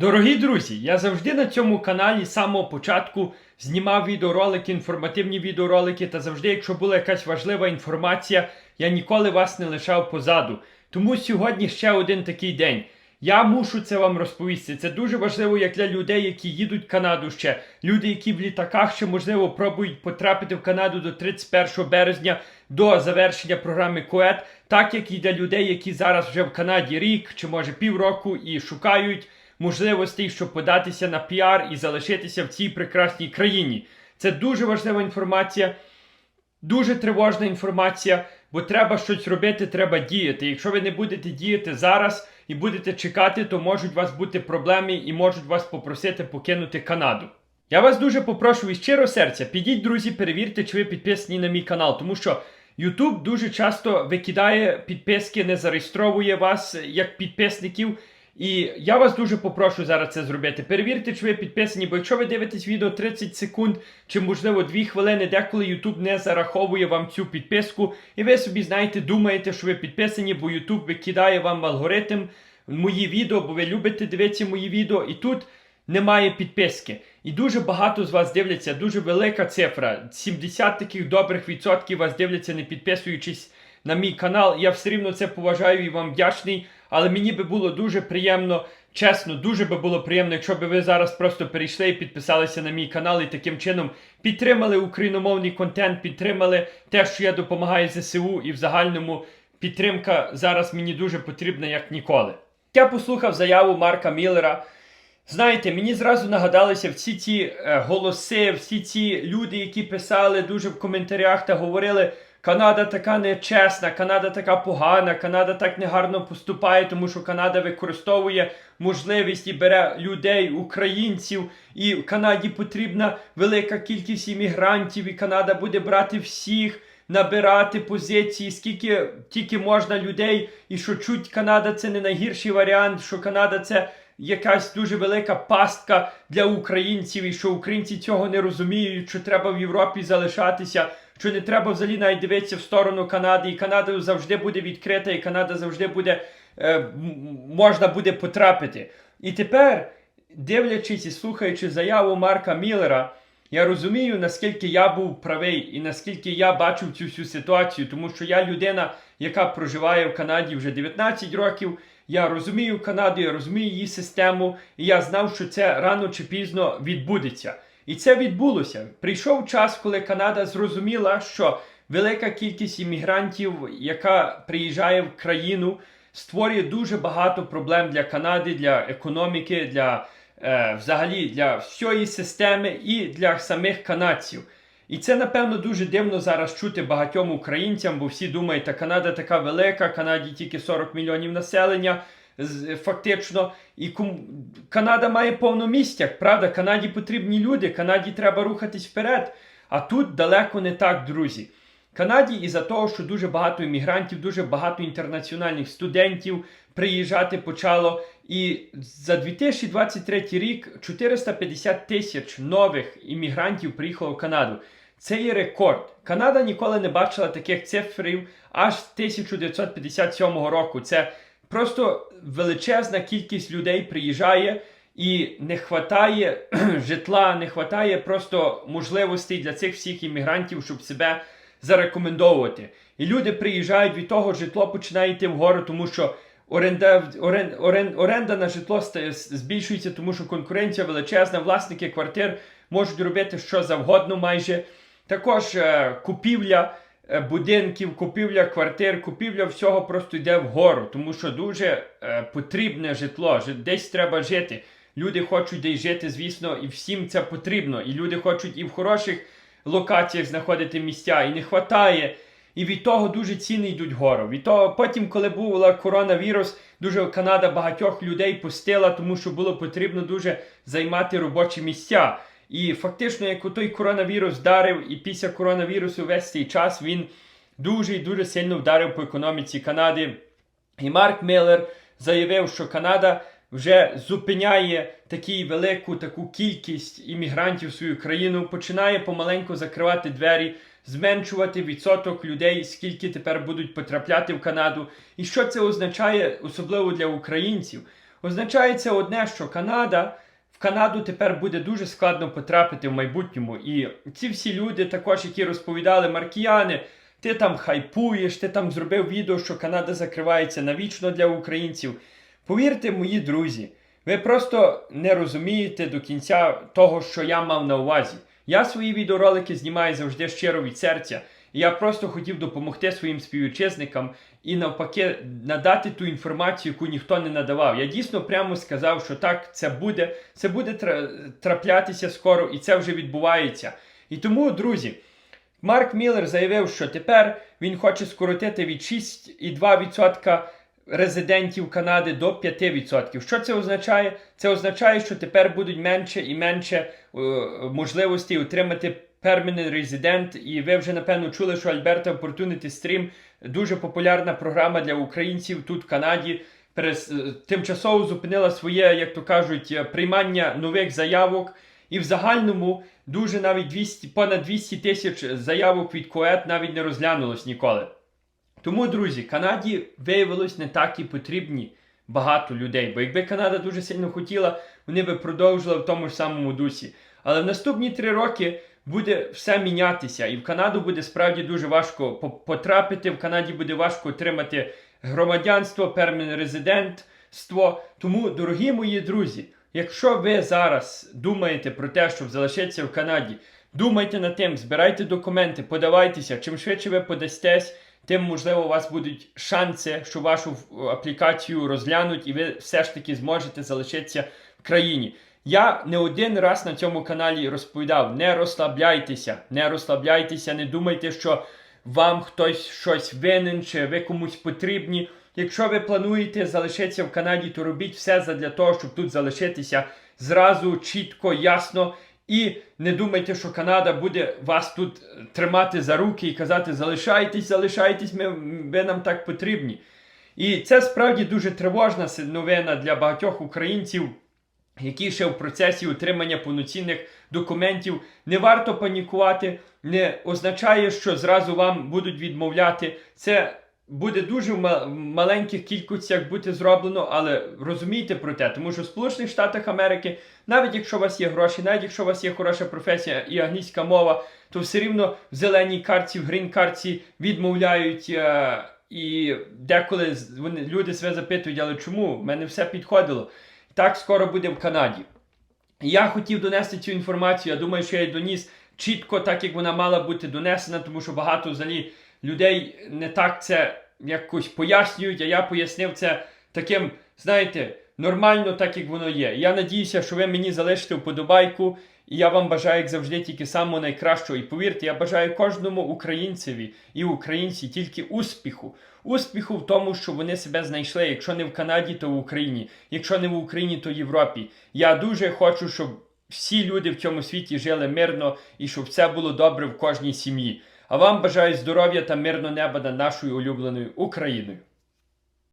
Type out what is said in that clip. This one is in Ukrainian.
Дорогі друзі, я завжди на цьому каналі з самого початку знімав відеоролики, інформативні відеоролики, та завжди, якщо була якась важлива інформація, я ніколи вас не лишав позаду. Тому сьогодні ще один такий день. Я мушу це вам розповісти. Це дуже важливо як для людей, які їдуть в Канаду ще. Люди, які в літаках ще можливо пробують потрапити в Канаду до 31 березня до завершення програми КОЕТ, так як і для людей, які зараз вже в Канаді рік чи може півроку і шукають можливостей, щоб податися на піар і залишитися в цій прекрасній країні. Це дуже важлива інформація, дуже тривожна інформація, бо треба щось робити, треба діяти. Якщо ви не будете діяти зараз і будете чекати, то можуть вас бути проблеми і можуть вас попросити покинути Канаду. Я вас дуже попрошу від щиро серця, підіть, друзі, перевірте, чи ви підписані на мій канал, тому що YouTube дуже часто викидає підписки, не зареєстровує вас як підписників. І я вас дуже попрошу зараз це зробити. Перевірте, чи ви підписані, бо якщо ви дивитесь відео 30 секунд чи можливо 2 хвилини, деколи YouTube не зараховує вам цю підписку, і ви собі знаєте, думаєте, що ви підписані, бо YouTube викидає вам алгоритм мої відео, бо ви любите дивитися мої відео, і тут немає підписки. І дуже багато з вас дивляться, дуже велика цифра. 70 таких добрих відсотків вас дивляться, не підписуючись на мій канал. Я все рівно це поважаю і вам вдячний. Але мені би було дуже приємно, чесно, дуже би було приємно, якщо б ви зараз просто перейшли і підписалися на мій канал і таким чином підтримали україномовний контент, підтримали те, що я допомагаю ЗСУ, і в загальному підтримка зараз мені дуже потрібна, як ніколи. Я послухав заяву Марка Міллера. Знаєте, мені зразу нагадалися всі ці е, голоси, всі ці люди, які писали дуже в коментарях та говорили. Канада така нечесна, Канада така погана, Канада так негарно поступає, тому що Канада використовує можливість і бере людей, українців, і Канаді потрібна велика кількість іммігрантів, і Канада буде брати всіх, набирати позиції, скільки тільки можна людей, і що чуть Канада це не найгірший варіант, що Канада це. Якась дуже велика пастка для українців, і що українці цього не розуміють, що треба в Європі залишатися що не треба взагалі навіть дивитися в сторону Канади, і Канада завжди буде відкрита, і Канада завжди буде е, можна буде потрапити. І тепер, дивлячись і слухаючи заяву Марка Міллера, я розумію, наскільки я був правий і наскільки я бачив цю всю ситуацію, тому що я людина, яка проживає в Канаді вже 19 років. Я розумію Канаду, я розумію її систему, і я знав, що це рано чи пізно відбудеться. І це відбулося. Прийшов час, коли Канада зрозуміла, що велика кількість іммігрантів, яка приїжджає в країну, створює дуже багато проблем для Канади, для економіки, для е, взагалі для всієї системи і для самих канадців. І це, напевно, дуже дивно зараз чути багатьом українцям, бо всі думають, Канада така велика, Канаді тільки 40 мільйонів населення фактично. І Канада має повномістя, правда? Канаді потрібні люди, Канаді треба рухатись вперед. А тут далеко не так, друзі. Канаді із-за того, що дуже багато іммігрантів, дуже багато інтернаціональних студентів приїжджати почало. І за 2023 рік 450 тисяч нових іммігрантів приїхало в Канаду. Це є рекорд. Канада ніколи не бачила таких цифрів аж з 1957 року. Це Просто величезна кількість людей приїжджає і не вистачає житла, не вистачає просто можливостей для цих всіх іммігрантів, щоб себе зарекомендовувати. І люди приїжджають від того, житло починає йти вгору, тому що оренда орен, орен, оренда на житло збільшується, тому що конкуренція величезна, власники квартир можуть робити що завгодно майже. Також е, купівля. Е, будинків, купівля квартир, купівля всього просто йде вгору, тому що дуже е, потрібне житло. Десь треба жити. Люди хочуть десь жити, звісно, і всім це потрібно. І люди хочуть і в хороших локаціях знаходити місця, і не вистачає. І від того дуже ціни йдуть вгору. Від того, потім, коли був коронавірус, дуже Канада багатьох людей пустила, тому що було потрібно дуже займати робочі місця. І фактично, як той коронавірус вдарив, і після коронавірусу весь цей час він дуже і дуже сильно вдарив по економіці Канади. І Марк Міллер заявив, що Канада вже зупиняє таку велику таку кількість іммігрантів в свою країну, починає помаленьку закривати двері, зменшувати відсоток людей, скільки тепер будуть потрапляти в Канаду. І що це означає, особливо для українців? Означає це одне, що Канада. Канаду тепер буде дуже складно потрапити в майбутньому. І ці всі люди, також, які розповідали Маркіяни, ти там хайпуєш, ти там зробив відео, що Канада закривається навічно для українців. Повірте, мої друзі, ви просто не розумієте до кінця того, що я мав на увазі. Я свої відеоролики знімаю завжди щиро від серця. Я просто хотів допомогти своїм співвітчизникам і навпаки надати ту інформацію, яку ніхто не надавав. Я дійсно прямо сказав, що так це буде, це буде траплятися скоро, і це вже відбувається. І тому, друзі, Марк Міллер заявив, що тепер він хоче скоротити від 6,2% резидентів Канади до 5%. Що це означає? Це означає, що тепер будуть менше і менше е, можливостей отримати Permanent Resident. І ви вже напевно чули, що Alberta Opportunity Stream дуже популярна програма для українців тут в Канаді. Перес, е, тимчасово зупинила своє, як то кажуть, е, приймання нових заявок. І в загальному дуже навіть 200, понад 200 тисяч заявок від КОЕТ навіть не розглянулось ніколи. Тому, друзі, Канаді виявилось не так і потрібні багато людей. Бо якби Канада дуже сильно хотіла, вони би продовжили в тому ж самому дусі. Але в наступні три роки буде все мінятися, і в Канаду буде справді дуже важко потрапити. В Канаді буде важко отримати громадянство, пермін резидентство. Тому, дорогі мої друзі, якщо ви зараз думаєте про те, щоб залишитися в Канаді, думайте над тим, збирайте документи, подавайтеся. Чим швидше ви подастесь, тим можливо у вас будуть шанси, що вашу аплікацію розглянуть, і ви все ж таки зможете залишитися в країні. Я не один раз на цьому каналі розповідав: не розслабляйтеся, не розслабляйтеся, не думайте, що вам хтось щось винен, чи ви комусь потрібні. Якщо ви плануєте залишитися в Канаді, то робіть все задля того, щоб тут залишитися зразу, чітко, ясно. І не думайте, що Канада буде вас тут е, тримати за руки і казати залишайтесь, залишайтесь, ми, ви нам так потрібні. І це справді дуже тривожна новина для багатьох українців, які ще в процесі отримання повноцінних документів. Не варто панікувати, не означає, що зразу вам будуть відмовляти. Це буде дуже в маленьких кількостях бути зроблено, але розумійте про те, тому що в Сполучених Штатах Америки, навіть якщо у вас є гроші, навіть якщо у вас є хороша професія і англійська мова, то все рівно в зеленій карті, в грін карті відмовляють. е, і деколи вони, люди себе запитують, але чому? В мене все підходило. Так скоро буде в Канаді. Я хотів донести цю інформацію. Я думаю, що я її доніс чітко, так як вона мала бути донесена, тому що багато взагалі людей не так це якось пояснюють, а я пояснив це таким, знаєте, нормально, так як воно є. Я надіюся, що ви мені залишите вподобайку. І я вам бажаю, як завжди, тільки самого найкращого. І повірте, я бажаю кожному українцеві і українці тільки успіху. Успіху в тому, що вони себе знайшли. Якщо не в Канаді, то в Україні. Якщо не в Україні, то в Європі. Я дуже хочу, щоб всі люди в цьому світі жили мирно і щоб все було добре в кожній сім'ї. А вам бажаю здоров'я та мирного неба над нашою улюбленою Україною.